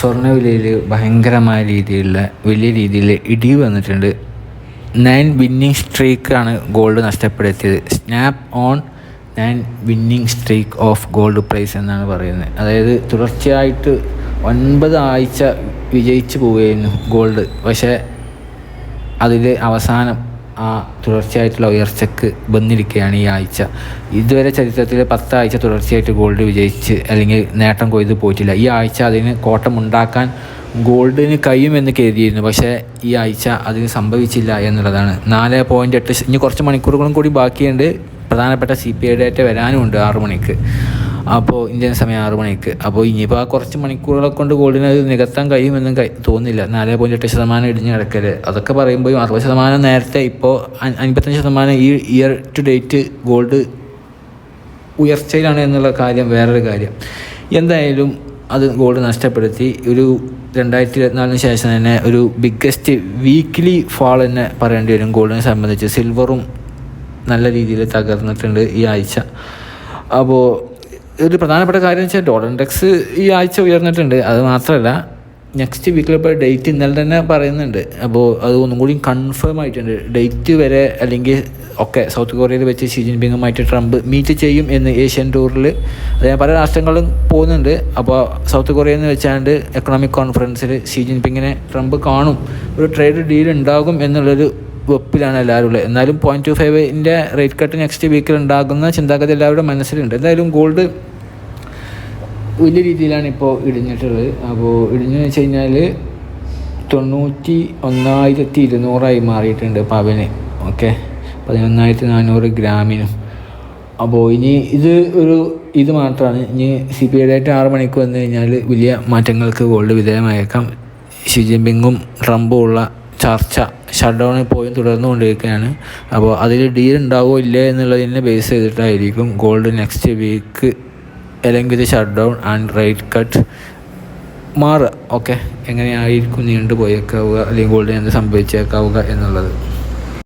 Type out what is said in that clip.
സ്വർണവിലയിൽ ഭയങ്കരമായ രീതിയിലുള്ള വലിയ രീതിയിൽ ഇടിവ് വന്നിട്ടുണ്ട്. നയൻ വിന്നിങ് സ്ട്രീക്കാണ് gold നഷ്ടപ്പെടുത്തിയത്. Snap on nine winning streak of gold price എന്നാണ് പറയുന്നത്. അതായത് തുടർച്ചയായിട്ട് ഒൻപത് ആഴ്ച വിജയിച്ചു പോവുകയായിരുന്നു ഗോൾഡ് പക്ഷേ അതിൽ അവസാനം ആ തുടർച്ചയായിട്ടുള്ള ഉയർച്ചക്ക് വന്നിരിക്കുകയാണ് ഈ ആഴ്ച. ഇതുവരെ ചരിത്രത്തിൽ പത്താഴ്ച തുടർച്ചയായിട്ട് ഗോൾഡ് വിജയിച്ച് അല്ലെങ്കിൽ നേട്ടം കൊയ്ത് പോയിട്ടില്ല. ഈ ആഴ്ച അതിന് കോട്ടമുണ്ടാക്കാൻ ഗോൾഡിന് കഴിയുമെന്ന് കരുതിയിരുന്നു. പക്ഷേ ഈ ആഴ്ച അതിന് സംഭവിച്ചില്ല എന്നുള്ളതാണ്. നാല് പോയിന്റ് എട്ട് ഇനി കുറച്ച് മണിക്കൂറുകളും കൂടി ബാക്കിയുണ്ട്. പ്രധാനപ്പെട്ട സി പി ഐ ഡേറ്റ വരാനുമുണ്ട് ആറു മണിക്ക്. അപ്പോൾ ഇന്ത്യൻ സമയം ആറ് മണിക്ക്. അപ്പോൾ ഇനിയിപ്പോൾ ആ കുറച്ച് മണിക്കൂറുകളെ കൊണ്ട് ഗോൾഡിന് അത് നികത്താൻ കഴിയുമെന്നും കഴി തോന്നുന്നില്ല. നാല് പോയിന്റ് എട്ട് ശതമാനം ഇടിഞ്ഞ് കിടക്കൽ അതൊക്കെ പറയുമ്പോൾ അറുപത് ശതമാനം നേരത്തെ ഇപ്പോൾ അൻപത്തഞ്ച് ശതമാനം ഈ ഇയർ ടു ഡേറ്റ് ഗോൾഡ് ഉയർച്ചയിലാണ് എന്നുള്ള കാര്യം വേറൊരു കാര്യം. എന്തായാലും അത് ഗോൾഡ് നഷ്ടപ്പെടുത്തി. ഒരു രണ്ടായിരത്തി ഇരുപത്തിനാലിന് ശേഷം തന്നെ ഒരു ബിഗ്ഗസ്റ്റ് വീക്ക്ലി ഫാൾ തന്നെ പറയേണ്ടി വരും. ഗോൾഡിനെ സംബന്ധിച്ച്. സിൽവറും നല്ല രീതിയിൽ തകർന്നിട്ടുണ്ട് ഈ ആഴ്ച. അപ്പോൾ ഒരു പ്രധാനപ്പെട്ട കാര്യം വെച്ചാൽ ഡോളർ ഇൻഡെക്സ് ഈ ആഴ്ച ഉയർന്നിട്ടുണ്ട്. അത് മാത്രമല്ല നെക്സ്റ്റ് വീക്കിൽ ഇപ്പോൾ ഡേറ്റ് ഇന്നലെ തന്നെ പറയുന്നുണ്ട്. അപ്പോൾ അത് ഒന്നും കൂടി കൺഫേം ആയിട്ടുണ്ട്. ഡേറ്റ് വരെ അല്ലെങ്കിൽ ഒക്കെ സൗത്ത് കൊറിയയിൽ വെച്ച് ഷി ജിൻപിങ്ങുമായിട്ട് ട്രംപ് മീറ്റ് ചെയ്യും എന്ന് ഏഷ്യൻ ടൂറിൽ അതായത് പല രാഷ്ട്രങ്ങളും പോകുന്നുണ്ട്. അപ്പോൾ സൗത്ത് കൊറിയയിൽ നിന്ന് വെച്ചാണ്ട് എക്കണോമിക് കോൺഫറൻസിൽ ഷി ജിൻപിങ്ങിനെ ട്രംപ് കാണും. ഒരു ട്രേഡ് ഡീൽ ഉണ്ടാകും എന്നുള്ളൊരു വെപ്പിലാണ് എല്ലാവരും ഉള്ളത്. എന്നാലും പോയിന്റ് ടു ഫൈവിന്റെ റേറ്റ് കട്ട് നെക്സ്റ്റ് വീക്കിൽ ഉണ്ടാകുന്ന ചിന്താഗതി എല്ലാവരുടെ മനസ്സിലുണ്ട്. എന്തായാലും ഗോൾഡ് വലിയ രീതിയിലാണ് ഇപ്പോൾ ഇടിഞ്ഞിട്ടുള്ളത്. അപ്പോൾ ഇടിഞ്ഞു വെച്ച് കഴിഞ്ഞാൽ തൊണ്ണൂറ്റി ഒന്നായിരത്തി ഇരുന്നൂറായി മാറിയിട്ടുണ്ട് പവന്. ഓക്കെ? പതിനൊന്നായിരത്തി നാനൂറ് ഗ്രാമിനും. അപ്പോൾ ഇനി ഇത് ഒരു ഇത് മാത്രമാണ്. ഇനി സി പി ഐ ഡേറ്റ് ആറ് മണിക്ക് വന്നു കഴിഞ്ഞാൽ വലിയ മാറ്റങ്ങൾക്ക് ഗോൾഡ് വിധേയമായേക്കാം ഷി ജിൻപിങ്ങും ട്രംപും ഉള്ള ചർച്ച ഷട്ട് പോയി തുടർന്നുകൊണ്ടിരിക്കുകയാണ് അപ്പോൾ അതിൽ ഡീൽ ഉണ്ടാവുമോ ഇല്ലേ എന്നുള്ളതിനെ ബേസ് ചെയ്തിട്ടായിരിക്കും ഗോൾഡ് നെക്സ്റ്റ് വീക്ക് അല്ലെങ്കിൽ shut down and rate cut മാറുക ഓക്കെ എങ്ങനെയായിരിക്കും നീണ്ടു പോയേക്കാവുക അല്ലെങ്കിൽ ഗോൾഡിന് എന്ത് സംഭവിച്ചേക്കാവുക എന്നുള്ളത്.